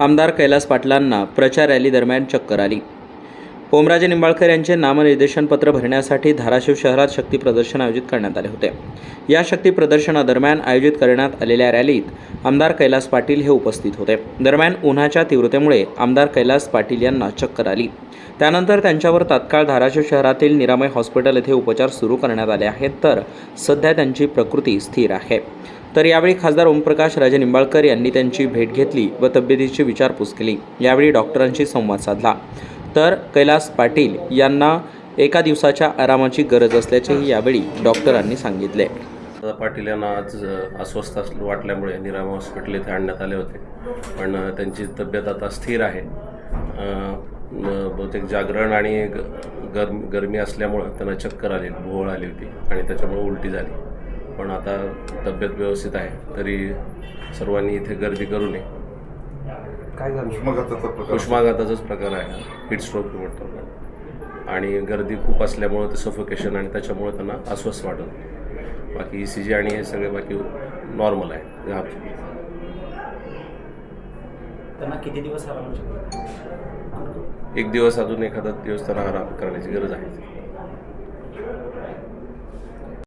आमदार कैलास पाटलांना प्रचार रॅली दरम्यान चक्कर आली. ओमराजे निंबाळकर यांचे नामनिर्देशनपत्र भरण्यासाठी धाराशिव शहरात शक्ती प्रदर्शन आयोजित करण्यात आले होते. या शक्ती प्रदर्शनादरम्यान आयोजित करण्यात आलेल्या रॅलीत आमदार कैलास पाटील हे उपस्थित होते. दरम्यान उन्हाच्या तीव्रतेमुळे आमदार कैलास पाटील यांना चक्कर आली. त्यानंतर त्यांच्यावर तात्काळ धाराशिव शहरातील निरामय हॉस्पिटल येथे उपचार सुरू करण्यात आले आहेत तर सध्या त्यांची प्रकृती स्थिर आहे. तर यावेळी खासदार ओमप्रकाश राजे निंबाळकर यांनी त्यांची भेट घेतली व तब्येतीची विचारपूस केली. यावेळी डॉक्टरांशी संवाद साधला. तर कैलास पाटील यांना एका दिवसाच्या आरामाची गरज असल्याचेही यावेळी डॉक्टरांनी सांगितले. पाटील यांना आज अस्वस्थ वाटल्यामुळे निरामा हॉस्पिटल इथे आणण्यात आले होते. पण त्यांची तब्येत आता स्थिर आहे. बहुतेक जागरण आणि ग गरम गरमी असल्यामुळं त्यांना चक्कर आली भोवळ आली होती आणि त्याच्यामुळे उलटी झाली. पण आता तब्येत व्यवस्थित आहे तरी सर्वांनी इथे गर्दी करू नये. काय झालं? उष्माघाताचा प्रकार उष्माघाताचाच प्रकार आहे. हिट स्ट्रोक म्हणतो आणि गर्दी खूप असल्यामुळं ते सफोकेशन आणि त्याच्यामुळे त्यांना अस्वस्थ वाटत. बाकी ई सी जी आणि हे सगळे बाकी नॉर्मल आहे. हा. त्यांना किती दिवस एक दिवस अजून एखादा दिवस त्यांना आराम करण्याची गरज आहे.